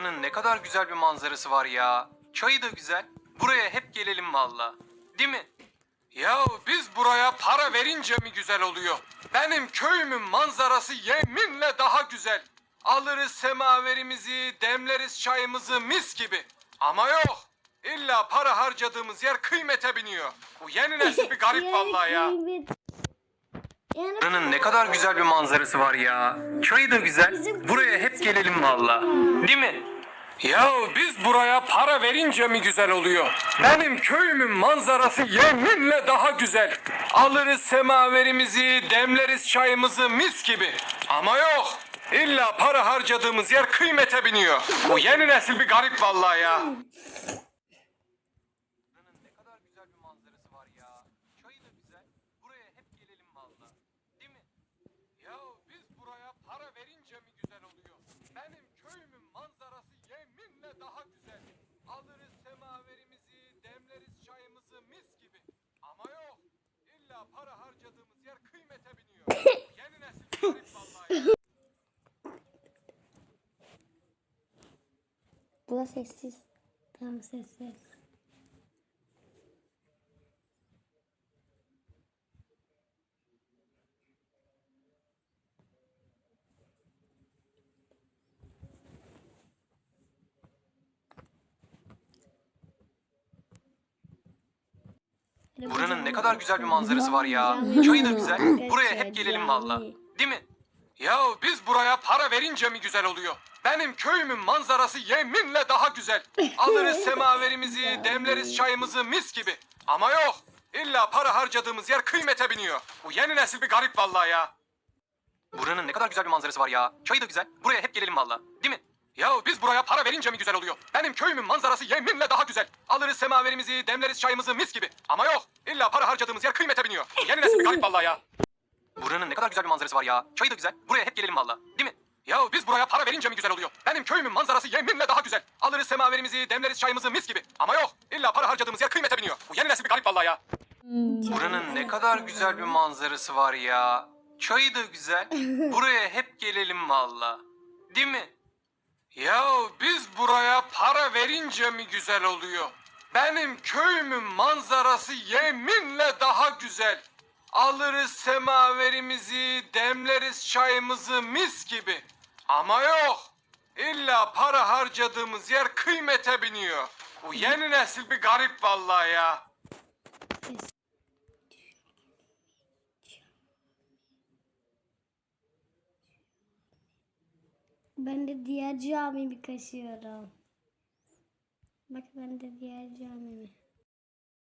Buranın ne kadar güzel bir manzarası var ya. Çayı da güzel. Buraya hep gelelim valla. Değil mi? Ya biz buraya para verince mi güzel oluyor? Benim köyümün manzarası yeminle daha güzel. Alırız semaverimizi, demleriz çayımızı mis gibi. Ama yok. İlla para harcadığımız yer kıymete biniyor. Bu yeni nesil bir garip vallahi ya. Buranın ne kadar güzel bir manzarası var ya. Çayı da güzel. Buraya hep gelelim valla. Değil mi? Ya biz buraya para verince mi güzel oluyor? Benim köyümün manzarası yeminle daha güzel. Alırız semaverimizi, demleriz çayımızı mis gibi. Ama yok. İlla para harcadığımız yer kıymete biniyor. Bu yeni nesil bir garip vallahi ya. ne kadar güzel bir manzarası var ya. Çayı da güzel. Buraya hep gelelim valla. Değil mi? Ya biz buraya para verince mi güzel oluyor? Benim köyümün manzarası yeminle daha güzel. Alırız semaverimizi, demleriz çayımızı mis gibi. Ama yok. Para harcadığımız yer kıymete biniyor. Yeni nesil garip vallahi bu da sessiz. Tamam sessiz. Buranın ne kadar güzel bir manzarası var ya. Çayı da güzel. Buraya hep gelelim valla. Değil mi? Ya biz buraya para verince mi güzel oluyor? Benim köyümün manzarası yeminle daha güzel. Alırız semaverimizi, demleriz çayımızı mis gibi. Ama yok. İlla para harcadığımız yer kıymete biniyor. Bu yeni nesil bir garip vallahi ya. Buranın ne kadar güzel bir manzarası var ya. Çayı da güzel. Buraya hep gelelim valla. Değil mi? Ya biz buraya para verince mi güzel oluyor? Benim köyümün manzarası yeminle daha güzel. Alırız semaverimizi, demleriz çayımızı mis gibi. Ama yok. İlla para harcadığımız yer kıymete biniyor. Yeni nesil bir garip vallahi ya. Buranın ne kadar güzel bir manzarası var ya. Çayı da güzel. Buraya hep gelelim valla. Değil mi? Ya biz buraya para verince mi güzel oluyor? Benim köyümün manzarası yeminle daha güzel. Alırız semaverimizi, demleriz çayımızı mis gibi. Ama yok. İlla para harcadığımız yer kıymete biniyor. Bu yeni nesil bir garip vallahi ya. Buranın ne kadar güzel bir manzarası var ya. Çayı da güzel. Buraya hep gelelim valla. Değil mi? Ya biz buraya para verince mi güzel oluyor? Benim köyümün manzarası yeminle daha güzel. Alırız semaverimizi, demleriz çayımızı mis gibi. Ama yok. İlla para harcadığımız yer kıymete biniyor. Bu yeni nesil bir garip vallahi ya. Ben de diğer camimi kaşıyorum. Bak ben de diğer camimi.